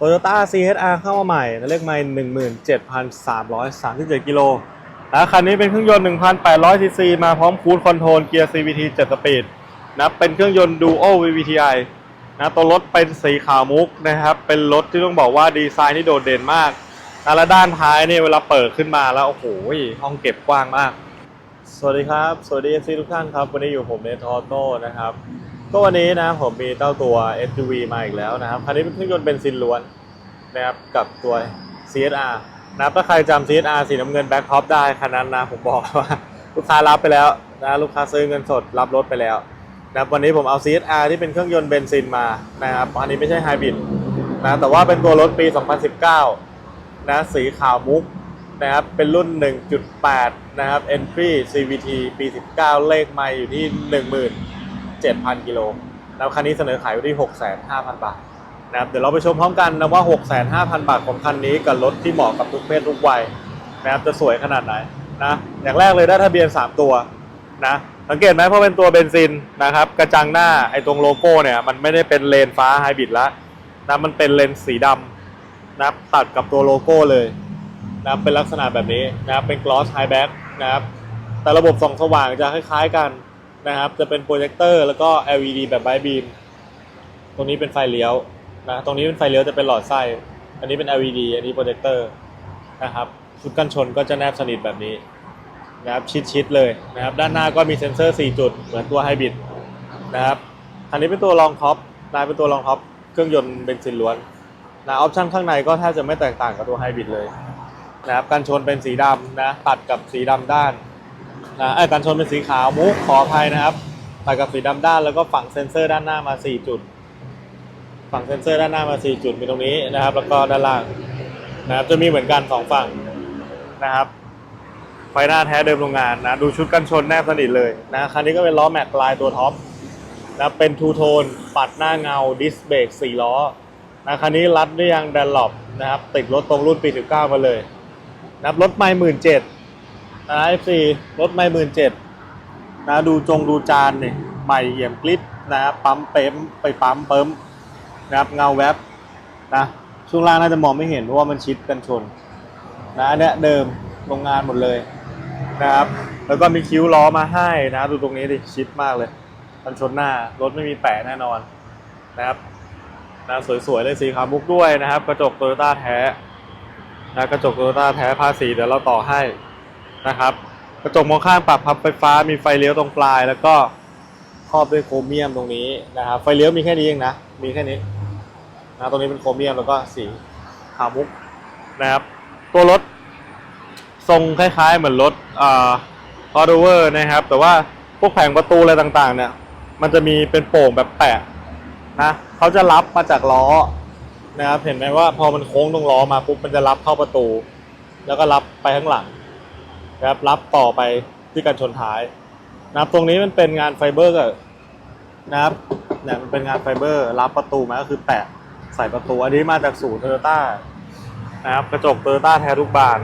Toyota CHR เข้ามาใหม่นะเลขไมล์17,337 กิโลนะคันนี้เป็นเครื่องยนต์ 1,800 ซีซี มาพร้อมคูลคอนโทรลเกียร์ CVT 7 สปีดนะเป็นเครื่องยนต์ Dual VVTi นะตัวรถเป็นสีขาวมุกนะครับ เป็นรถที่ต้องบอกว่าดีไซน์ที่โดดเด่นมากนะและด้านท้ายเนี่ยเวลาเปิดขึ้นมาแล้ว โอ้โห ห้องเก็บกว้างมาก สวัสดีครับ สวัสดี FC ทุกท่านครับ วันนี้อยู่ผมเนทอโต้นะครับ ก็วันนี้นะผมมีเจ้าตัว SUV มาอีกแล้วนะครับ คันนี้เป็นเครื่องยนต์เบนซินล้วนนะครับกับตัว CSR นะครับถ้าใครจำ CSR สีน้ำเงินแบ็คท็อปได้คันนั้นนะผมบอกว่าลูกค้ารับไปแล้วนะลูกค้าซื้อเงินสดรับรถไปแล้วนะวันนี้ผมเอา CSR ที่เป็นเครื่องยนต์เบนซินมานะครับอันนี้ไม่ใช่ไฮบริดนะแต่ว่าเป็นตัวรถปี 2019 นะสีขาวมุกนะครับเป็นรุ่น 1.8 นะครับ Entry CVT ปี 19 เลขไมล์อยู่ที่ 10,000 7,000 กิโลแล้วคันนี้เสนอขายอยู่ที่ 65,000 บาทนะครับเดี๋ยวเราไปชมพร้อมกันนะว่า 65,000 บาทของคันนี้กับรถที่เหมาะกับทุกเพศทุกวัยนะครับจะสวยขนาดไหนนะอย่างแรกเลยได้ทะเบียน 3 ตัวนะสังเกตไหมเพราะเป็นตัวเบนซินนะครับกระจังหน้าไอ้ตรงโลโก้เนี่ยมันไม่ได้เป็นเลนฟ้าไฮบริดแล้วนะมันเป็นเลนสีดำนะตัดกับตัวโลโก้เลยนะเป็นลักษณะแบบนี้นะเป็น gloss high back นะครับแต่ระบบส่องสว่างจะคล้ายๆกัน นะครับ จะเป็นโปรเจคเตอร์แล้วก็ LED แบบ bright beam ตรงนี้เป็นไฟเลี้ยวนะตรงนี้เป็นไฟเลี้ยวจะเป็นหลอดไส้อันนี้เป็น LED อันนี้โปรเจคเตอร์นะครับชุดกันชนก็จะแนบสนิทแบบนี้นะครับชิดๆเลยนะครับ ด้านหน้าก็มีเซ็นเซอร์ 4 จุด เหมือนตัวไฮบริดนะครับอันนี้เป็นตัวรองท็อปนะเป็นตัวรองท็อปเครื่องยนต์เบนซินล้วนนะออปชั่นข้างในก็แทบจะไม่แตกต่างกับตัวไฮบริดเลยนะครับกันชนเป็นสีดำนะตัดกับสีดำด้าน นะไอ้กันชนเป็นสีขาวมุกขออภัยนะครับตัดกับสีดำด้านแล้วก็ฝั่งเซ็นเซอร์ด้านหน้ามา 4 จุด ฝั่งเซ็นเซอร์ด้านหน้ามา 4 จุดมีตรงนี้นะครับ แล้วก็ด้านล่างนะครับจะมีเหมือนกันสองฝั่งนะครับ ไฟหน้าแท้เดิมโรงงานนะดูชุดกันชนแนบสนิทเลยนะคันนี้ก็เป็นล้อแม็กลายตัวท็อปนะเป็นทูโทนปัดหน้าเงาดิสเบรก4ล้อนะคันนี้รัดด้วยยางดันหลบนะครับติดรถตรงรุ่นปี 19 มาเลยนะรถไม่หมื่นเจ็ด นะ FC รถไม่หมื่นเจ็ดนะดูจงดูจานเนี่ยใหม่เอี่ยมกลิปนะครับปั๊มเป๊มไปปั๊มเปิมนะครับเงาแวบนะช่วงล่างน่าจะมองไม่เห็นเพราะว่ามันชิดกันชนนะอันเนี้ยเดิมโรงงานหมดเลยนะครับ แล้วก็มีคิ้วล้อมาให้นะดูตรงนี้ดิชิดมากเลยกันชนหน้ารถไม่มีแปะแน่นอนนะครับนะสวยๆเลยสีขาวมุกด้วยนะครับ กระจกโตโยต้าแท้นะกระจกโตโยต้าแท้ภาษีเดี๋ยวเราต่อให้ นะครับ กระจกมองข้างปรับพับไฟฟ้ามีไฟเลี้ยวตรงปลาย แล้วก็ครอบด้วยโครเมียมตรงนี้นะครับไฟเลี้ยวมีแค่นี้เองนะมีแค่นี้นะตรงนี้เป็นโครเมียมแล้วก็สีขาวมุกนะครับ ตัวรถทรงคล้ายๆ เหมือนรถอ่าคอร์ดเวอร์นะครับ แต่ว่าพวกแผงประตูอะไรต่างๆ เนี่ย มันจะมีเป็นโป่งแบบแปะนะเขาจะรับมาจากล้อนะครับเห็นไหมว่าพอมันโค้งตรงล้อมาปุ๊บมันจะรับเข้าประตู แล้วก็รับไปข้างหลัง นะครับรับต่อไปที่กันชนท้ายนะครับตรงนี้มันเป็นงานไฟเบอร์ก็นะครับเนี่ยมันเป็นงานไฟเบอร์ รับประตูมาก็คือแปะใส่ประตู อันนี้มาจากศูนย์โตโยต้านะครับกระจกโตโยต้าแท้ทุกบาน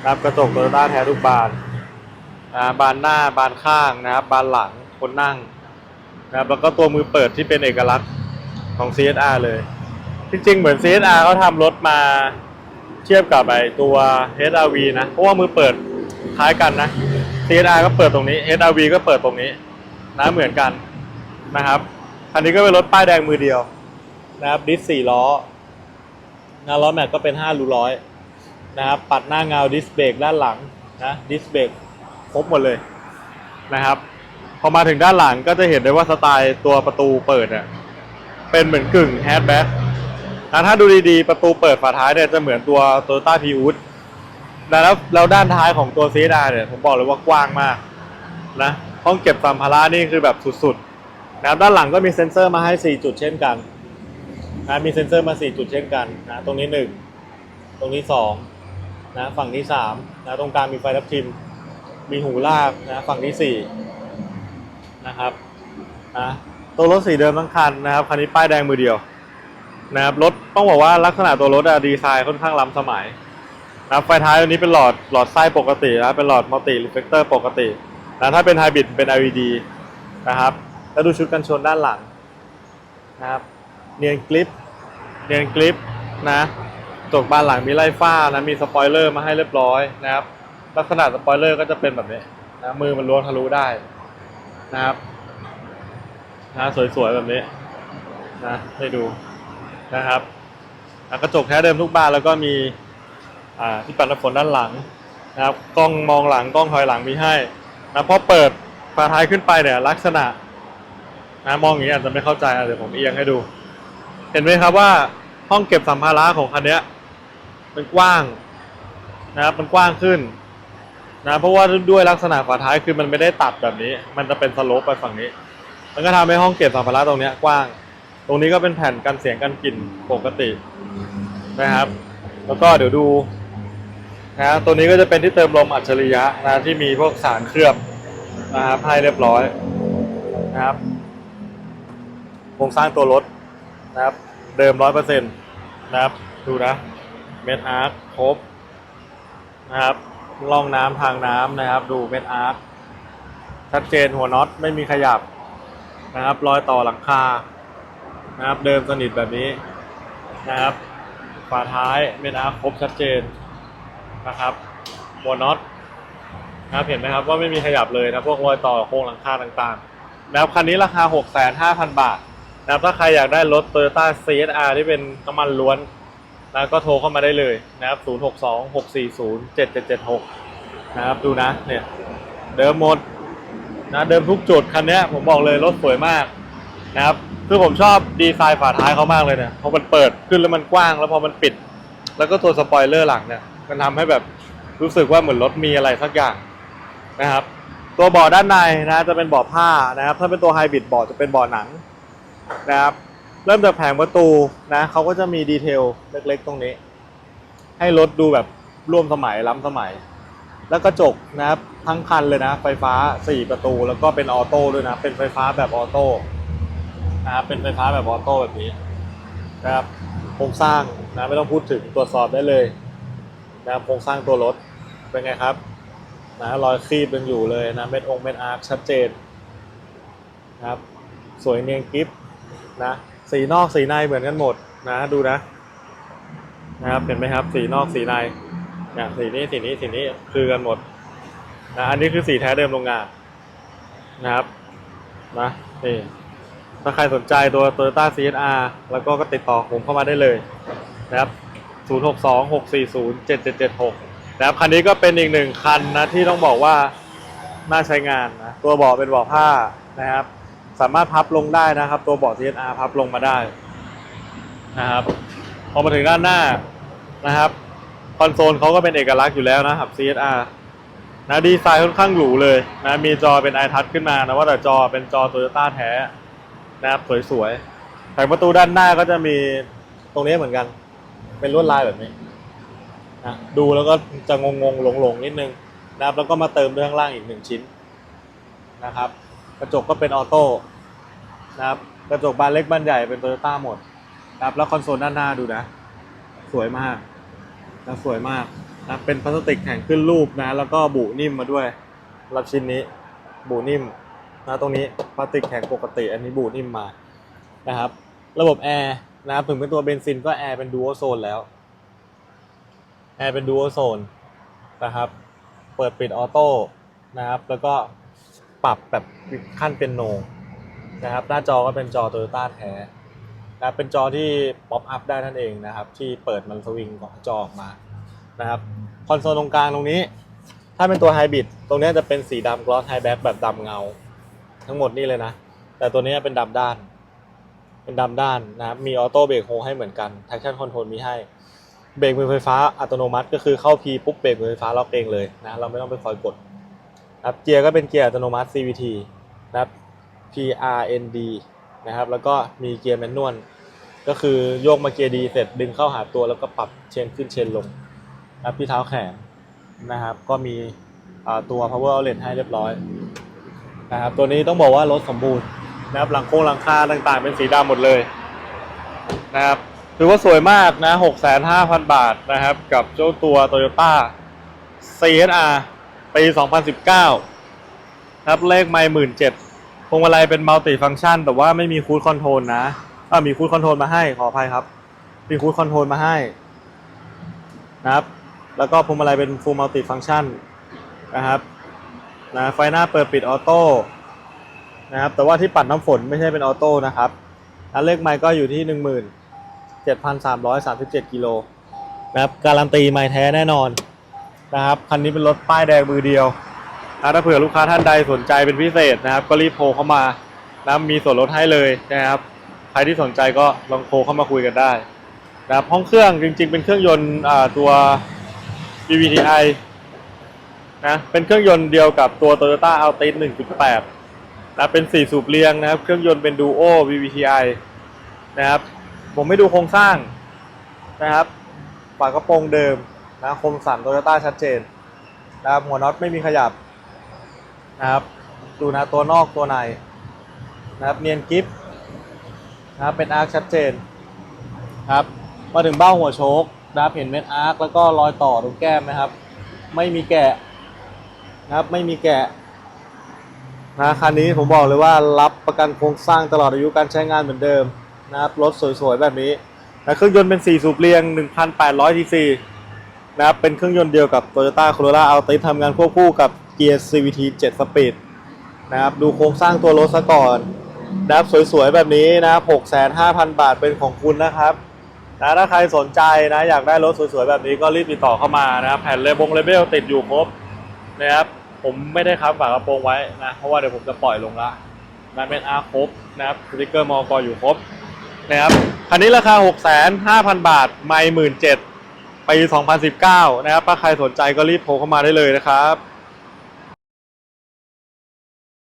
นะครับกระจกโตโยต้าแท้ทุกบานนะบานหน้าบานข้างนะครับ บานหลังคนนั่งนะครับแล้วก็ตัวมือเปิดที่เป็นเอกลักษณ์ของ CSR เลย จริงๆ เหมือน CSR เขาทำรถมา เทียบกับไอตัว HRV นะ เพราะว่ามือเปิดคล้ายกันนะ CSR ก็เปิดตรงนี้ HRV ก็เปิดตรงนี้นะเหมือนกันนะครับคันนี้ก็เป็นรถป้ายแดงมือเดียวนะครับดิสสี่ล้อนะล้อแม็กก็เป็น5รูร้อยนะครับปัดหน้าเงาดิสเบรกด้านหลังนะดิสเบรกครบหมดเลยนะครับ พอมาถึงด้านหลังก็จะเห็นได้ว่าสไตล์ตัวประตูเปิดเนี่ยเป็นเหมือนกึ่งแฮชแบ็ก นะถ้าดูดีๆ ประตูเปิดฝาท้ายเนี่ยจะเหมือนตัว t o y o t a p r i u s แล้วแล้วด้านท้ายของตัว c ซ r เนี่ยผมบอกเลยว่ากว้างมากนะห้องเก็บสัมภาระนี่คือแบบสุดๆนะครับด้านหลังก็มีเซ็นเซอร์มาให้ 4 จุดเช่นกันนะมีเซ็นเซอร์มา 4 จุดเช่นกันนะตรงนี้ 1 ตรงนี้2นะฝั่งที่3นะตรงกลางมีไฟทับทิม มีหูลากนะฝั่งที่4นะครับนะตัวรถสีเดิมทั้งคันนะครับคันนี้ป้ายแดงมือเดียว นะครับรถต้องบอกว่าลักษณะตัวรถอะดีไซน์ค่อนข้างล้ำสมัยนะครับไฟท้ายตัวนี้เป็นหลอดหลอดไส้ปกตินะเป็นหลอดมัลติรีเฟกเตอร์ปกตินะถ้าเป็นไฮบริดเป็น LED นะครับแล้วดูชุดกันชนด้านหลังนะครับเนียนกลิปเนียนกริปนะจกบานหลังมีไล่ฝ้านะมีสปอยเลอร์มาให้เรียบร้อยนะครับ ลักษณะสปอยเลอร์ก็จะเป็นแบบนี้นะมือมันล้วงทะลุได้นะครับนะสวยๆแบบนี้นะให้ดู นะครับกระจกแท้เดิมทุกบานแล้วก็มีที่ปัดน้ำฝนด้านหลังนะครับกล้องมองหลังกล้องถอยหลังมีให้นะพอเปิดฝาท้ายขึ้นไปเนี่ยลักษณะนะมองอย่างนี้อาจจะไม่เข้าใจเดี๋ยวผมเอียงให้ดู เห็นไหมครับว่าห้องเก็บสัมภาระของคันนี้มันกว้างนะครับมันกว้างขึ้นนะเพราะว่าด้วยลักษณะฝาท้ายคือมันไม่ได้ตัดแบบนี้ มันจะเป็นสโลปไปฝั่งนี้ มันก็ทำให้ห้องเก็บสัมภาระตรงนี้กว้าง ตรงนี้ก็เป็นแผ่นกันเสียงกันกลิ่นปกตินะครับ แล้วก็เดี๋ยวดูนะตัวนี้ก็จะเป็นที่เติมลมอัจฉริยะนะที่มีพวกสารเคลือบนะครับให้เรียบร้อยนะครับโครงสร้างตัวรถนะครับ เดิมร้อยเปอร์เซ็นต์นะครับ ดูนะเมทอาร์คครบนะครับล่องน้ำทางน้ำนะครับ ดูเม็ดอาร์คชัดเจนหัวน็อตไม่มีขยับนะครับ รอยต่อหลังคา นะครับเดิมสนิทแบบนี้นะครับฝาท้ายเม็ดอาร์ครบชัดเจนนะครับหัวน็อตนะครับเห็นไหมครับว่าไม่มีขยับเลยนะพวกรอยต่อโครงหลังคาต่างๆนะครับคันนี้ราคา 6 5 0 0 0 บาทนะครับถ้าใครอยากได้รถ Toyota CSR ที่เป็นน้ำมันล้วนนะก็โทรเข้ามาได้เลยนะครับ 0 6 2 6 4 0 7 7 7 6 นะครับดูนะเนี่ยเดิมหมดนะเดิมทุกจุดคันนี้ผมบอกเลยรถสวยมาก นะครับคือผมชอบดีไซน์ฝาท้ายเขามากเลยเนี่ยพอมันเปิดขึ้นแล้วมันกว้าง แล้วพอมันปิด แล้วก็ตัวสปอยเลอร์หลังเนี่ย มันทำให้แบบรู้สึกว่าเหมือนรถมีอะไรสักอย่างนะครับ ตัวเบาะด้านในนะจะเป็นเบาะผ้านะครับ ถ้าเป็นตัวไฮบริดเบาะจะเป็นเบาะหนังนะครับ เริ่มจากแผงประตูนะเขาก็จะมีดีเทลเล็กๆ ตรงนี้ ให้รถดูแบบร่วมสมัยล้ำสมัย แล้วกระจกนะครับทั้งคันเลยนะ ไฟฟ้า 4 ประตู แล้วก็เป็นออโต้ด้วยนะ เป็นไฟฟ้าแบบออโต้ นะครับเป็นไฟฟ้าแบบออโต้แบบนี้นะครับโครงสร้างนะไม่ต้องพูดถึงตรวจสอบได้เลยนะครับโครงสร้างตัวรถเป็นไงครับนะรอยครีบยังอยู่เลยนะเม็ดองเม็ดอาร์คชัดเจนนะครับสวยเนียนกริฟนะสีนอกสีในเหมือนกันหมดนะดูนะนะครับเห็นไหมครับสีนอกสีในเนี่ยสีนี้สีนี้สีนี้คือกันหมดนะอันนี้คือสีแท้เดิมโรงงานนะครับนะนี่ ถ้าใครสนใจตัว Toyota CSR แล้วก็ก็ติดต่อผมเข้ามาได้เลยนะครับ 062 640 7776 นะครับคันนี้ก็เป็นอีกหนึ่งคันนะที่ต้องบอกว่าน่าใช้งานนะตัวเบาะเป็นเบาะผ้านะครับ สามารถพับลงได้นะครับ ตัวเบาะ CSR พับลงมาได้นะครับพอมาถึงด้านหน้านะครับคอนโซลเขาก็เป็นเอกลักษณ์อยู่แล้วนะครับ CSR นะดีไซน์ค่อนข้างหรูเลยนะมีจอเป็น iTouch ขึ้นมานะว่าแต่จอเป็นจอ Toyota แท้ นะครับสวยๆแต่ประตูด้านหน้าก็จะมีตรงนี้เหมือนกัน เป็นลวดลายแบบนี้นะดูแล้วก็จะงงๆหลงๆนิดนึงนะครับแล้วก็มาเติมด้วยข้างล่างอีกหนึ่งชิ้นนะครับ กระจกก็เป็นออโต้นะครับกระจกบานเล็กบานใหญ่เป็นโตโยต้าหมดนะครับแล้วคอนโซลด้านหน้าดูนะ สวยมากนะสวยมากนะเป็นพลาสติกแข็งขึ้นรูปนะ แล้วก็บุนิ่มมาด้วยรับชิ้นนี้บุนิ่ม นะตรงนี้พลาสติกแข็งปกติ อันนี้บุนิ่มมานะครับ ระบบแอร์นะครับถึงเป็นตัวเบนซินก็แอร์เป็นดู a l โซนแล้วแอร์เป็นดู a l โซนนะครับ เปิดปิดออโต้นะครับ แล้วก็ปรับแบบขั้นเป็นโนนะครับ หน้าจอก็เป็นจอโตโยต้าแท้นะครับเป็นจอที่ป๊อปอัพได้นั่นเองนะครับ ที่เปิดมันสวิงของจอออกมานะครับคอนโซลตรงกลางตรงนี้ ถ้าเป็นตัวไฮบริดตรงนี้จะเป็นสีดำกลอสไฮแบ็กแบบดำเงา ทั้งหมดนี่เลยนะ แต่ตัวนี้เป็นดำด้าน เป็นดำด้านนะครับมีออโต้เบรกโฮให้เหมือนกัน traction control มีให้เบรกมือไฟฟ้าอัตโนมัติ ก็คือเข้า P ปุ๊บเบรกมือไฟฟ้าล็อกเองเลยนะเราไม่ต้องไปคอยกดนะครับเกียร์ก็เป็นเกียร์อัตโนมัติ CVT นะครับ PRND นะครับแล้วก็มีเกียร์แมนนวลก็คือโยกมาเกียร์ดีเสร็จดึงเข้าหาตัวแล้วก็ปรับเชนขึ้นเชนลงนะครับที่เท้าแขนนะครับ ก็มีตัว power outlet ให้เรียบร้อย นะครับตัวนี้ต้องบอกว่ารถสมบูรณ์นะครับหลังโค้งหลังคาต่างๆ เป็นสีดำหมดเลยนะครับถือว่าสวยมากนะ65,000บาทนะครับ กับเจ้าตัว Toyota CSR ปี 2019 ครับเลขไม่หมื่นเจ็ดพวงมาลัยเป็นมัลติฟังก์ชัน แต่ว่าไม่มีคูดคอนโทรลนะอ่ามีคูดคอนโทรลมาให้ขออภัยครับ มีคูดคอนโทรลมาให้นะครับ แล้วก็พวงมาลัยเป็น full multi function นะครับ นะไฟหน้าเปิดปิดออโต้นะครับแต่ว่าที่ปัดน้ำฝนไม่ใช่เป็นออโต้นะครับอันเลขไมค์ก็อยู่ที่ 17,337กิโลนะครับการันตีไมค์แท้แน่นอนนะครับคันนี้เป็นรถป้ายแดงมือเดียวนะถ้าเผื่อลูกค้าท่านใดสนใจเป็นพิเศษนะครับ ก็รีบโทรเข้ามานะมีส่วนลดให้เลยนะครับใครที่สนใจก็ลองโทรเข้ามาคุยกันได้นะครับห้องเครื่องจริงๆ เป็นเครื่องยนต์ตัว VVTi นะเป็นเครื่องยนต์เดียวกับตัว Toyota Altis 1.8นะเป็น 4 สูบเรียงนะครับเครื่องยนต์เป็น Duo VVTi นะครับผมไม่ดูโครงสร้างนะครับฝากระโปรงเดิมนะคมสันโตโยต้าชัดเจนนะครับหัวน็อตไม่มีขยับนะครับดูนะตัวนอกตัวในนะครับเนียนกิฟนะครับเป็นอาร์คชัดเจนครับมาถึงเบ้าหัวโชคนะครับเห็นเม็ดอาร์คแล้วก็รอยต่อตรงแก้มนะครับ ไม่มีแกะ นะครับ ไม่มีแกะนะคันนี้ผมบอกเลยว่ารับประกันโครงสร้างตลอดอายุการใช้งานเหมือนเดิมนะครับรถสวยๆแบบนี้นะเครื่องยนต์เป็น 4 สูบเรียง 1,800 cc นะครับเป็นเครื่องยนต์เดียวกับ Toyota Corolla Altis ทำงานควบคู่กับเกียร์ CVT 7 Speed นะครับดูโครงสร้างตัวรถซะก่อนนะครับสวยๆแบบนี้นะครับ65,000 บาทเป็นของคุณนะครับนะถ้าใครสนใจนะอยากได้รถสวยๆแบบนี้ก็รีบติดต่อเข้ามานะครับแผ่นเลบงเลเบลติดอยู่ครบนะครับ ผมไม่ได้ค้ำฝากระโปรงไว้นะเพราะว่าเดี๋ยวผมจะปล่อยลงละนะเป็นอาร์ครบนะครับสติกเกอร์มอกอยู่ครบนะครับคันนี้ราคา 65,000 บาท ไม่นเจ็ดปี 2019 นะครับ ถ้าใครสนใจก็รีบโทรเข้ามาได้เลยนะครับ